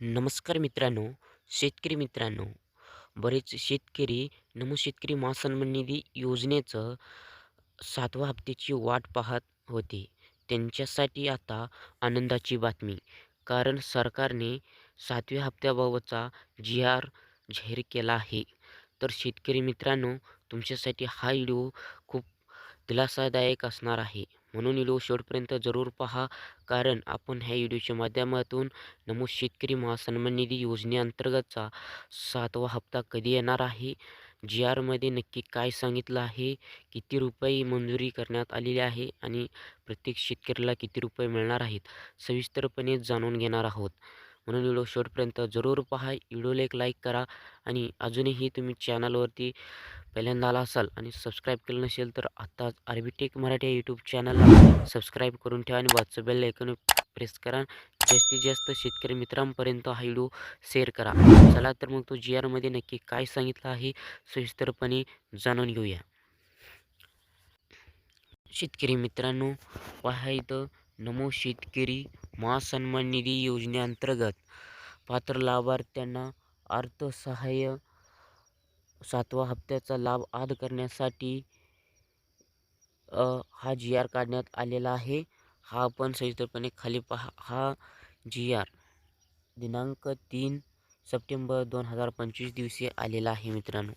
नमस्कार मित्रांनो शेतकरी मित्रांनो. बरेच शेतकरी नमो शेतकरी महासन्मान निधी योजनेचं सातव्या हप्त्याची वाट पाहत होते. त्यांच्यासाठी आता आनंदाची बातमी. कारण सरकारने सातव्या हप्त्याबाबतचा जी आर जाहीर केला आहे. तर शेतकरी मित्रांनो तुमच्यासाठी हा व्हिडिओ खूप दिलासादायक असणार आहे. म्हणून व्हिडिओ शेवटपर्यंत जरूर पहा. कारण आपण ह्या व्हिडिओच्या माध्यमातून नमो शेतकरी महासन्मान निधी योजनेअंतर्गतचा सातवा हप्ता कधी येणार आहे? जी आरमध्ये नक्की काय सांगितलं आहे? किती रुपये मंजुरी करण्यात आलेली आहे? आणि प्रत्येक शेतकऱ्याला किती रुपये मिळणार आहेत? सविस्तरपणे जाणून घेणार आहोत. म्हणून व्हिडिओ शेवटपर्यंत जरूर पहा. व्हिडिओला एक लाईक करा आणि अजूनही तुम्ही चॅनलवरती पहिल्यांदा आला असाल आणि सबस्क्राईब केलं नसेल तर आत्ताच आरबीटेक मराठी या यूट्यूब चॅनलला सबस्क्राईब करून ठेवा आणि बाजूचं बेल ऐकून प्रेस करा. जास्तीत जास्त शेतकरी मित्रांपर्यंत हा व्हिडिओ शेअर करा. चला तर मग तो जी आरमध्ये नक्की काय सांगितलं आहे सविस्तरपणे जाणून घेऊया. शेतकरी मित्रांनो पहा इथं नमो शेतकरी महासन्मान निधी योजनेअंतर्गत पात्र लाभार्थ्यांना अर्थसहाय्य सातवा हप्त्याचा लाभ आद करण्यासाठी हा जी आर काढण्यात आलेला आहे. हा आपण सविस्तरपणे खाली पहा. हा जी आर दिनांक तीन सप्टेंबर दोन हजार पंचवीस दिवशी आलेला आहे मित्रांनो.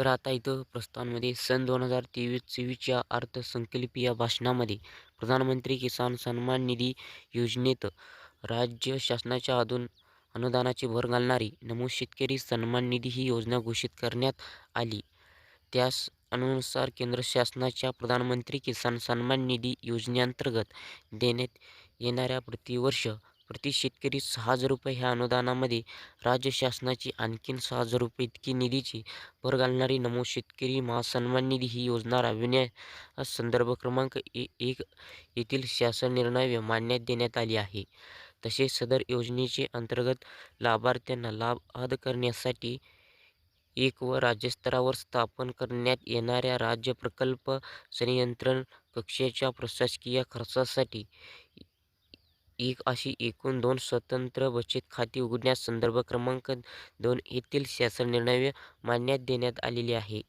तर आता इथं प्रस्तावांमध्ये सन दोन हजार तेवीस चोवीसच्या अर्थसंकल्पीय भाषणामध्ये प्रधानमंत्री किसान सन्मान निधी योजनेत राज्य शासनाच्या अधून अनुदानाची भर घालणारी नमो शेतकरी सन्मान निधी ही योजना घोषित करण्यात आली. त्यास अनुसार केंद्र शासनाच्या प्रधानमंत्री किसान सन्मान निधी योजनेअंतर्गत देण्यात येणाऱ्या प्रतिवर्ष प्रति शेतकरी सहा हजार रुपये ह्या अनुदानामध्ये राज्य शासनाची आणखीन सहा हजार रुपये इतकी निधीची भर घालणारी नमो शेतकरी महासन्मान निधी ही योजना राबविण्या संदर्भ क्रमांक ए एक येथील शासन निर्णय मान्यता देण्यात आली आहे. तसेच सदर योजनेचे अंतर्गत लाभार्थ्यांना लाभ अद करण्यासाठी एक व राज्यस्तरावर स्थापन करण्यात येणाऱ्या राज्य प्रकल्प संनियंत्रण कक्षाच्या प्रशासकीय खर्चासाठी एक अशी एकूण दोन स्वतंत्र बचत खाती उघडण्यास संदर्भ क्रमांक दोन येथील शासन निर्णय मान्यता देण्यात आलेली आहे.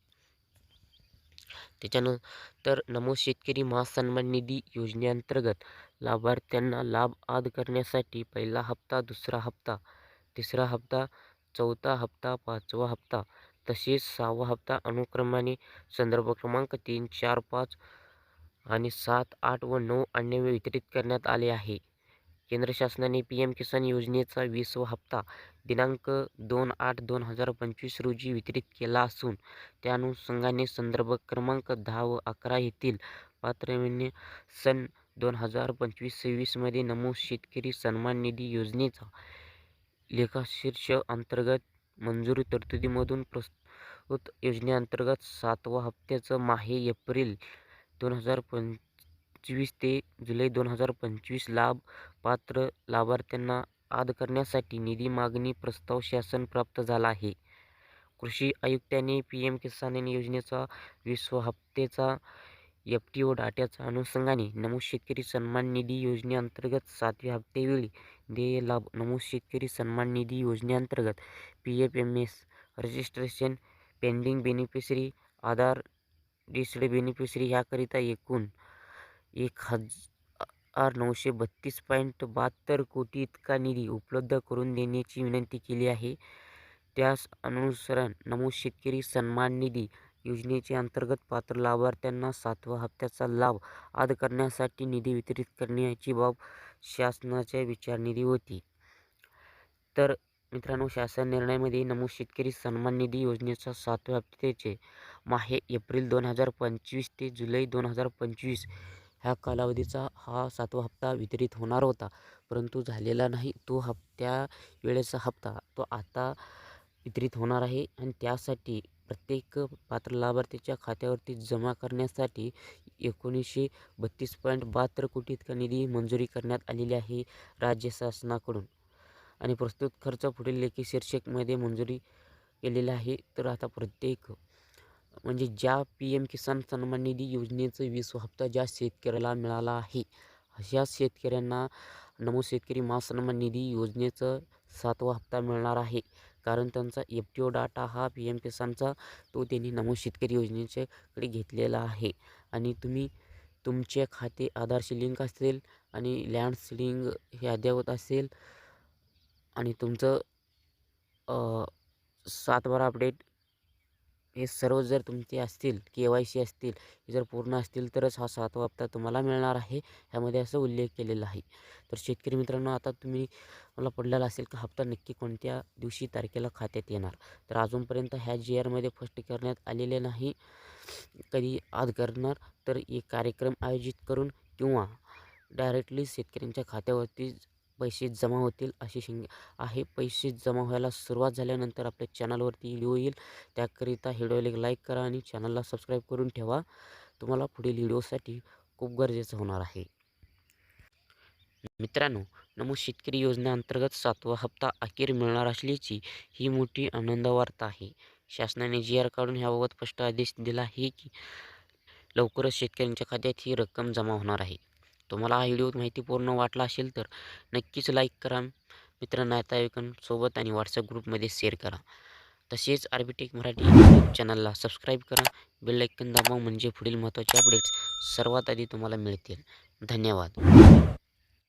त्याच्यानंतर नमो शेतकरी महासन्मान निधी योजनेअंतर्गत लाभार्थ्यांना लाभ आद करण्यासाठी पहिला हप्ता दुसरा हप्ता तिसरा हप्ता चौथा हप्ता पाचवा हप्ता तसेच सहावा हप्ता अनुक्रमाने संदर्भ क्रमांक तीन चार पाच आणि सात आठ व नऊ अन्यवे वितरित करण्यात आले आहे. केंद्र शासनाने पी एम किसान योजनेचा वीसवा हप्ता दिनांक दोन आठ दोन हजार पंचवीस रोजी वितरित केला असून त्या अनुषंगाने संदर्भ क्रमांक दहा व अकरा येथील पात्रविन्य सन दोन हजार पंचवीस सव्वीसमध्ये नमो शेतकरी सन्मान निधी योजनेचा लेखाशीर्ष अंतर्गत मंजुरी तरतुदीमधून प्रस्तुत योजनेअंतर्गत सातवा हप्त्याचं माहे एप्रिल दोन हजार पंचवीस ते जुलै दोन हजार पंचवीस लाभ पात्र लाभार्थ्यांना आद करण्यासाठी निधी मागणी प्रस्ताव शासन प्राप्त झाला आहे. कृषी आयुक्तांनी पी एम किसान योजनेचा विश्व हप्त्याचा एफ टी ओ डाट्याच्या अनुषंगाने नमो शेतकरी सन्मान निधी योजनेअंतर्गत सातव्या हप्त्यावेळी देय लाभ नमो शेतकरी सन्मान निधी योजनेअंतर्गत P F M S registration pending beneficiary Aadhaar डिस्ड beneficiary ह्याकरिता एकूण एक हजार नऊशे बत्तीस पॉईंट बहात्तर कोटी इतका निधी उपलब्ध करून देण्याची विनंती केली आहे. त्यास अनुसरण नमूद शेतकरी सन्मान निधी योजनेचे अंतर्गत पात्र लाभार्थ्यांना सातवा हप्त्याचा लाभ आद करण्यासाठी निधी वितरित करण्याची बाब शासनाच्या विचारनिधी होती. तर मित्रांनो शासन निर्णयामध्ये नमूद शेतकरी सन्मान निधी योजनेचा सातव्या हप्त्याचे माहे एप्रिल दोन हजार पंचवीस ते जुलै दोन हजार पंचवीस ह्या कालावधीचा हा सातवा हप्ता वितरित होणार होता. परंतु झालेला नाही. तो हप्त्या वेळेचा हप्ता तो आता वितरित होणार आहे. आणि त्यासाठी प्रत्येक पात्र लाभार्थीच्या खात्यावरती जमा करण्यासाठी एकोणीसशे बत्तीस पॉईंट बहात्तर कोटी इतका निधी मंजुरी करण्यात आलेली आहे राज्य शासनाकडून. आणि प्रस्तुत खर्च पुढील लेखी शीर्षकमध्ये मंजुरी केलेला आहे. तर आता प्रत्येक म्हणजे ज्या पी एम किसान सन्मान निधी योजनेचं वीस हप्ता ज्या शेतकऱ्याला मिळाला आहे अशा शेतकऱ्यांना नमो शेतकरी महासन्मान निधी योजनेचं सातवा हप्ता मिळणार आहे. कारण त्यांचा एफ टी ओ डाटा हा पी एम किसानचा तो त्यांनी नमो शेतकरी योजनेच्याकडे घेतलेला आहे. आणि तुम्ही तुमचे खाते आधारशी लिंक असेल आणि लँड लिंक हे अद्ययावत असेल आणि तुमचं सात बारा अपडेट हे सर्व जर तुमचे असतील के वाय सी असतील हे जर पूर्ण असतील तरच हा सातवा हप्ता तुम्हाला मिळणार आहे. ह्यामध्ये असं उल्लेख केलेला आहे. तर शेतकरी मित्रांनो आता तुम्ही मला पडलेला असेल का हप्ता नक्की कोणत्या दिवशी तारखेला खात्यात येणार? तर अजूनपर्यंत ह्या जी आरमध्ये फस्ट करण्यात आलेले नाही कधी आज करणार तर एक कार्यक्रम आयोजित करून किंवा डायरेक्टली शेतकऱ्यांच्या खात्यावरती पैसे जमा होतील अशी शिंग आहे. पैसे जमा व्हायला सुरुवात झाल्यानंतर आपल्या चॅनलवरती व्हिडिओ येईल. त्याकरिता व्हिडिओला एक लाईक करा आणि चॅनलला सबस्क्राईब करून ठेवा. तुम्हाला पुढील व्हिडिओसाठी खूप गरजेचं होणार आहे. मित्रांनो नमो शेतकरी योजनेअंतर्गत सातवा हप्ता अखेर मिळणार असल्याची ही मोठी आनंद वार्ता आहे. शासनाने जी आर काढून ह्याबाबत स्पष्ट आदेश दिला आहे की लवकरच शेतकऱ्यांच्या खात्यात ही रक्कम जमा होणार आहे. तुम्हाला हा व्हिडिओ माहितीपूर्ण वाटला असेल तर नक्कीच लाईक करा. मित्र नातेवाईकांसोबत आणि व्हॉट्सअप ग्रुपमध्ये शेअर करा. तसेच आर्बिटेक मराठी यूट्यूब चॅनलला सबस्क्राईब करा. बेल दाबा म्हणजे पुढील महत्त्वाचे अपडेट्स सर्वात आधी तुम्हाला मिळतील. धन्यवाद.